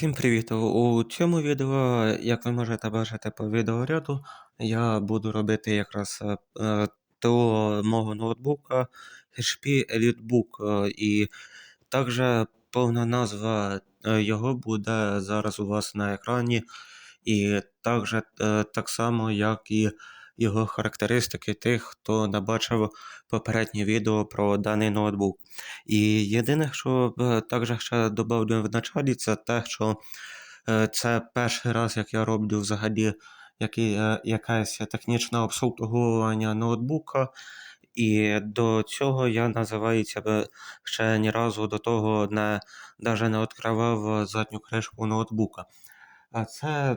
Всім привіт! У цьому відео, як ви можете бачити по відеоряду, я буду робити якраз е, е, ТО мого ноутбука HP EliteBook. е, І також повна назва е, його буде зараз у вас на екрані. І також е, так само, як і його характеристики тих, хто не бачив попереднє відео про даний ноутбук. І єдине, що е, також ще додавлю в началі, це те, що е, це перший раз, як я роблю взагалі е, якесь технічне обслуговування ноутбука. І до цього я називаю ще ні разу до того не навіть не відкривав задню кришку ноутбука. А це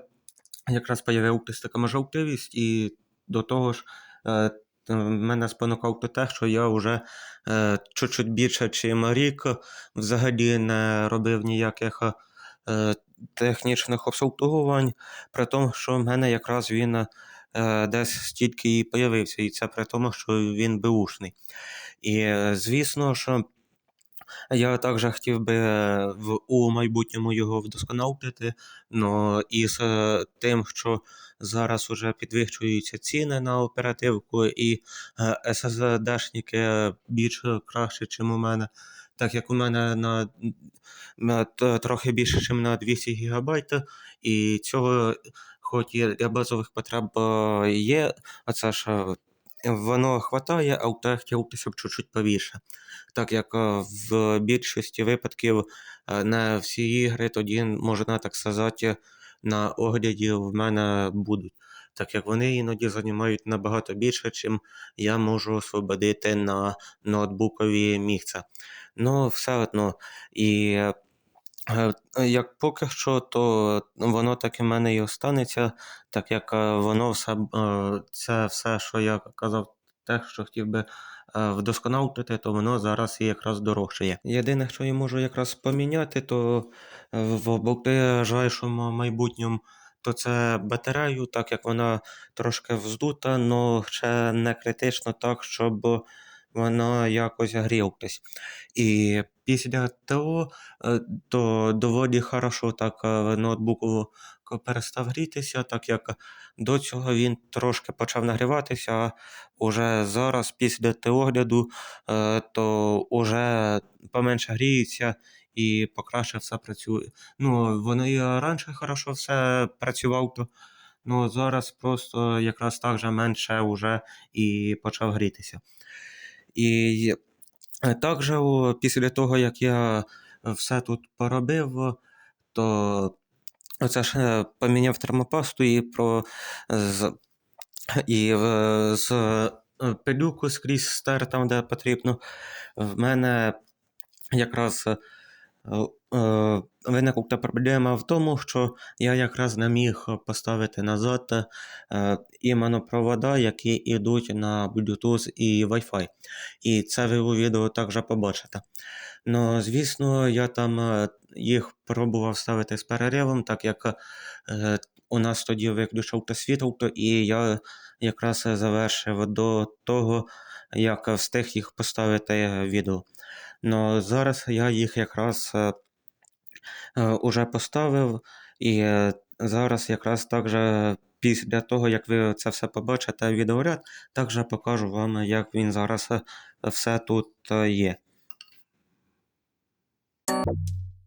якраз появилась така жовтивість, і до того ж, е, мене спонукав те, що я вже е, чуть-чуть більше, чим рік взагалі не робив ніяких е, технічних обслуговувань, при тому, що в мене якраз він десь стільки і появився, і це при тому, що він беушний. І звісно, що я також хотів би в, у майбутньому його вдосконалити, но із тим, що зараз уже підвищуються ціни на оперативку, і е, SSD-шники більш краще, ніж у мене. Так як у мене на, на трохи більше, ніж на 200 ГБ, і цього, хоч і для базових потреб е, є, а це ж е, воно хватає, а те хотілося б чуть-чуть повіше. Так як е, в більшості випадків е, не всі ігри тоді, можна так сказати, на огляді в мене будуть. Так як вони іноді займають набагато більше, чим я можу освободити на ноутбукові місця. Ну, все одно. І е, е, як поки що, то воно так і в мене і останеться, так як е, воно все, це все, що я казав, те, що хотів би е, вдосконалити, то воно зараз і якраз дорожчає. Єдине, що я можу якраз поміняти, то е, в ближайшому майбутньому, то це батарею, так як вона трошки вздута, але ще не критично так, щоб вона якось грілась. І після того, е, то доволі хорошо так ноутбук к- перестав грітися, так як до цього він трошки почав нагріватися, а уже зараз, після теогляду, е, то уже поменше гріється і покраще все працює. Ну, воно і раніше хорошо все працював, то ну, зараз просто якраз так же менше вже і почав грітися. І також після того, як я все тут поробив, то оце ж е, поміняв термопасту і про з, і е, з е, пилюку скрізь стер там, де потрібно. В мене якраз е, е, виникла проблема в тому, що я якраз не міг поставити назад е, іменно провода, які йдуть на Bluetooth і Wi-Fi. І це ви у відео також побачите. Ну, звісно, я там е, їх пробував ставити з переривом, так як е, у нас тоді виключив то то і я якраз завершив до того, як встиг їх поставити відео. Ну, зараз я їх якраз е, е, уже поставив, і е, зараз якраз також після того, як ви це все побачите відеоряд, також покажу вам, як він зараз е, все тут е,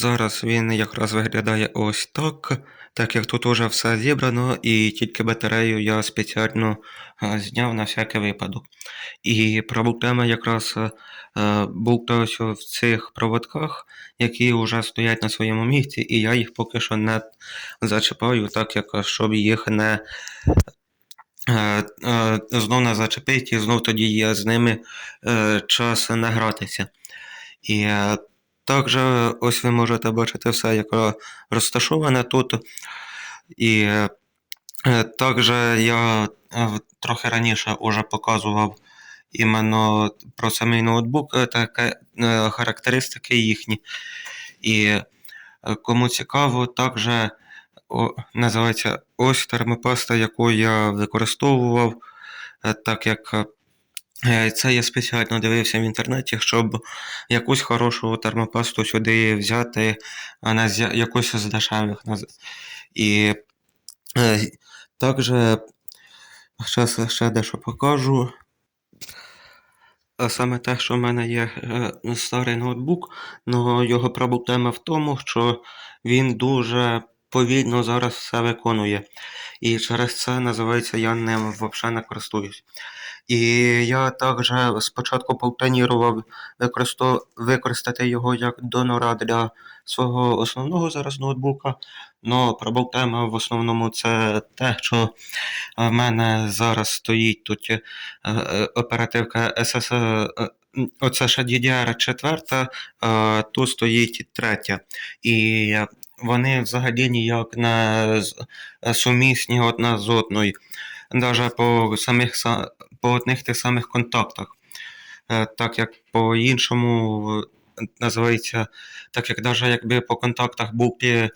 Зараз він якраз виглядає ось так, так як тут уже все зібрано, і тільки батарею я спеціально е, зняв на всякий випадок. І проблема якраз е, ось в цих проводках, які вже стоять на своєму місці, і я їх поки що не зачіпаю, так як щоб їх не е, знов не зачепити, і знов тоді є з ними час не гратися. І також ось ви можете бачити все, як е, розташоване тут. І е, е, також я е, трохи раніше вже показував іменно про самий ноутбук, е, таке, е, характеристики їхні. І е, кому цікаво, також називається ось термопаста, яку я використовував, е, так як е, це я спеціально дивився в інтернеті, щоб якусь хорошу термопасту сюди взяти, а не з якусь з дешевих. І е, також зараз ще дещо покажу. Саме те, що в мене є е, старий ноутбук, але його проблема в тому, що він дуже повільно зараз все виконує. І через це називається я ним взагалі не користуюсь. І я також спочатку планував використати його як донора для свого основного зараз ноутбука. але проблема в основному це те, що в мене зараз стоїть тут е, оперативка SS, е, оце ще DDR4, е, тут стоїть третя. І вони взагалі ніяк не сумісні одна з одною. Навіть по самих са- по одних тих самих контактах. Е, Так як по іншому називається, так як навіть якби по контактах були е,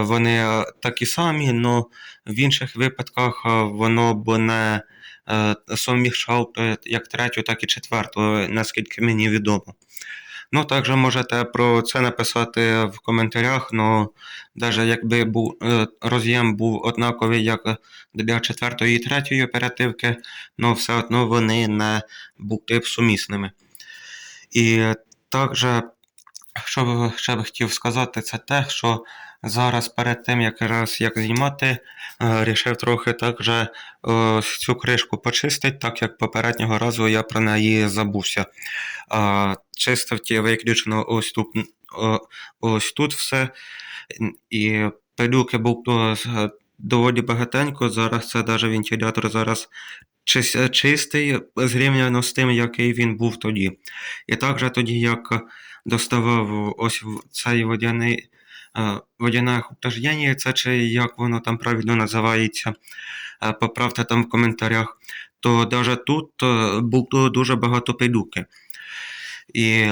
вони е, такі самі, але в інших випадках воно б не сумішало як третю, так і четверту, наскільки мені відомо. Ну, також можете про це написати в коментарях, але навіть якби був, е, роз'єм був однаковий як для четвертої і третьої оперативки, але все одно вони не були б сумісними. І також, що ще б хотів сказати, це те, що зараз перед тим, як раз як знімати, е, рішив трохи також е, цю кришку почистити, так як попереднього разу я про неї забувся. Чистив ті виключно ось тут, ось тут все. І пилюки було з- доволі багатенько. Зараз це навіть вентилятор зараз чистий зрівняно з тим, який він був тоді. І також тоді, як доставав ось цей водяний. Е, Водяне охлаждення, це чи як воно там правильно називається, е, поправте там в коментарях, то навіть тут е, було дуже багато пилюки. І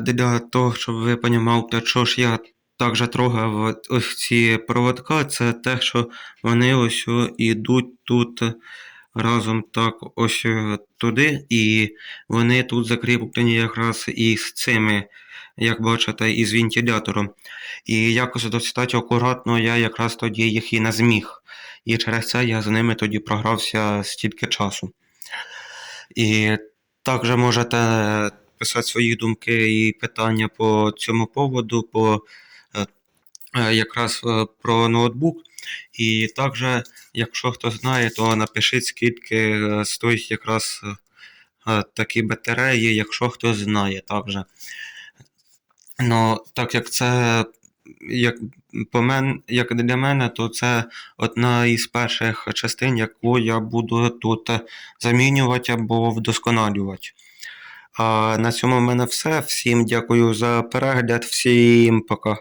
для того, щоб ви розуміли, що ж я також трогав ось ці проводка, це те, що вони ось о ідуть тут разом так ось е, туди, і вони тут закріплені якраз із цими, як бачите, із вентилятором. І якось достатньо акуратно я якраз тоді їх і не зміг. І через це я з ними тоді програвся стільки часу. І також можете писати свої думки і питання по цьому поводу, по е, е, якраз е, про ноутбук. І також, якщо хто знає, то напишіть, скільки е, стоїть якраз е, е, такі батареї, якщо хто знає також. Ну, так як це як, по мен, як для мене, то це одна із перших частин, яку я буду тут замінювати або вдосконалювати. А на цьому в мене все. Всім дякую за перегляд, всім пока.